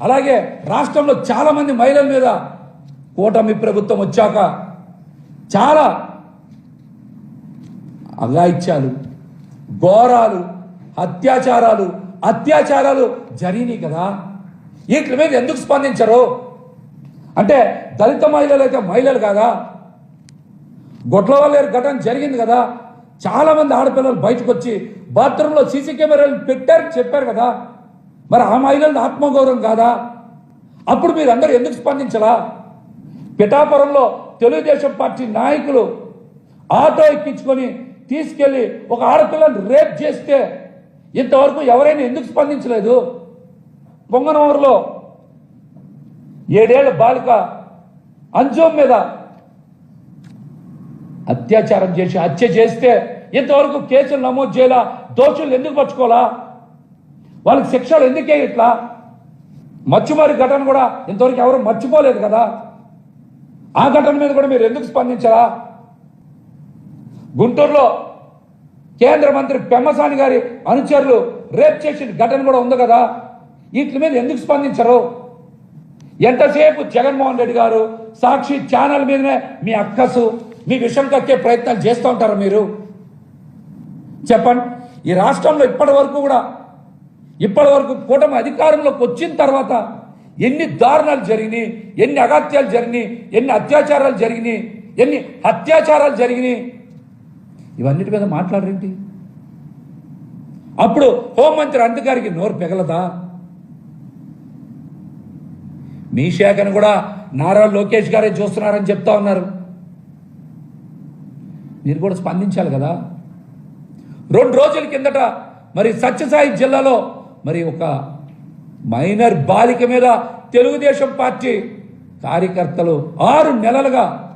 అలాగే రాష్ట్రంలో చాలామంది మహిళల మీద కూటమి ప్రభుత్వం వచ్చాక చాలా అగాయిత్యాలు ఘోరాలు అత్యాచారాలు అత్యాచారాలు జరిగినాయి కదా. వీటి మీద ఎందుకు స్పందించరు? అంటే దళిత మహిళలు అయితే మహిళలు కాదా? గొడ్లవల్లేరు ఘటన జరిగింది కదా. చాలామంది ఆడపిల్లలు బయటకు వచ్చి బాత్రూంలో సీసీ కెమెరాలు పెట్టారు చెప్పారు కదా. మరి ఆ మహిళలది ఆత్మగౌరవం కాదా? అప్పుడు మీరు అందరూ ఎందుకు స్పందించలా? పిఠాపురంలో తెలుగుదేశం పార్టీ నాయకులు ఆటో ఎక్కించుకొని తీసుకెళ్ళి ఒక ఆడపిల్లని రేప్ చేస్తే ఇంతవరకు ఎవరైనా ఎందుకు స్పందించలేదు? పొంగనూరులో ఏడేళ్ళ బాలిక అంజోం మీద అత్యాచారం చేసి హత్య చేస్తే ఇంతవరకు కేసులు నమోదు చేయాలా? దోషులు ఎందుకు పట్టుకోవాలా? వాళ్ళకి శిక్షలు ఎందుకే ఇట్లా? మచ్చుమారి ఘటన కూడా ఇంతవరకు ఎవరు మర్చిపోలేదు కదా? ఆ ఘటన మీద కూడా మీరు ఎందుకు స్పందించరా? గుంటూరులో కేంద్ర మంత్రి పెమ్మసాని గారి అనుచరులు రేప్ చేసిన ఘటన కూడా ఉంది కదా? వీటి మీద ఎందుకు స్పందించరు? ఎంతసేపు జగన్మోహన్ రెడ్డి గారు సాక్షి ఛానల్ మీదనే మీ అక్కసు మీ విషం కక్కే ప్రయత్నాలు చేస్తూ ఉంటారు మీరు? చెప్పండి. ఈ రాష్ట్రంలో ఇప్పటి వరకు కూడా ఇప్పటి వరకు కూటమి అధికారంలోకి వచ్చిన తర్వాత ఎన్ని దారుణాలు జరిగినాయి ఎన్ని అగత్యాలు జరిగినాయి ఎన్ని అత్యాచారాలు జరిగినాయి ఎన్ని అత్యాచారాలు జరిగినాయి. ఇవన్నిటి మీద మాట్లాడరేంటి? అప్పుడు హోంమంత్రి అంతగారికి నోరు పెగలదా? మీ శాఖను కూడా నారా లోకేష్ గారే చూస్తున్నారని చెప్తా ఉన్నారు. మీరు కూడా స్పందించాలి కదా? రెండు రోజుల కిందట మరి సత్యసాయి జిల్లాలో మరి ఒక మైనర్ బాలిక మీద తెలుగుదేశం పార్టీ కార్యకర్తలు ఆరు నెలలుగా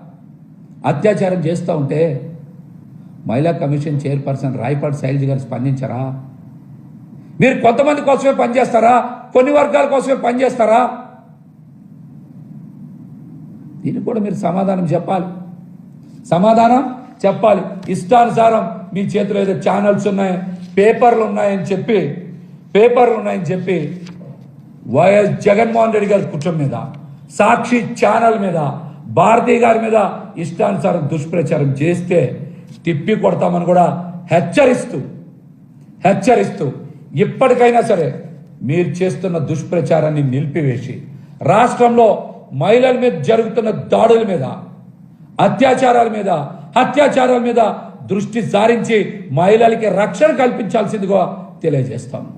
అత్యాచారం చేస్తూ ఉంటే మహిళా కమిషన్ చైర్పర్సన్ రాయపాటి శైలజ గారు స్పందించరా? మీరు కొంతమంది కోసమే పనిచేస్తారా? కొన్ని వర్గాల కోసమే పనిచేస్తారా? దీనికి కూడా మీరు సమాధానం చెప్పాలి. సమాధానం చెప్పాలి. ఇష్టానుసారం మీ చేతిలో ఏదో ఛానల్స్ ఉన్నాయి పేపర్లు ఉన్నాయని చెప్పి పేపర్లు ఉన్నాయని చెప్పి వైఎస్ జగన్మోహన్ రెడ్డి గారి కుటుంబం మీద సాక్షి ఛానల్ మీద భారతీ గారి మీద ఇష్టానుసారం దుష్ప్రచారం చేస్తే తిప్పి కొడతామని కూడా హెచ్చరిస్తూ హెచ్చరిస్తూ ఇప్పటికైనా సరే మీరు చేస్తున్న దుష్ప్రచారాన్ని నిలిపివేసి రాష్ట్రంలో మహిళల మీద జరుగుతున్న దాడుల మీద అత్యాచారాల మీద అత్యాచారాల మీద దృష్టి సారించి మహిళలకి రక్షణ కల్పించాల్సిందిగా తెలియజేస్తాము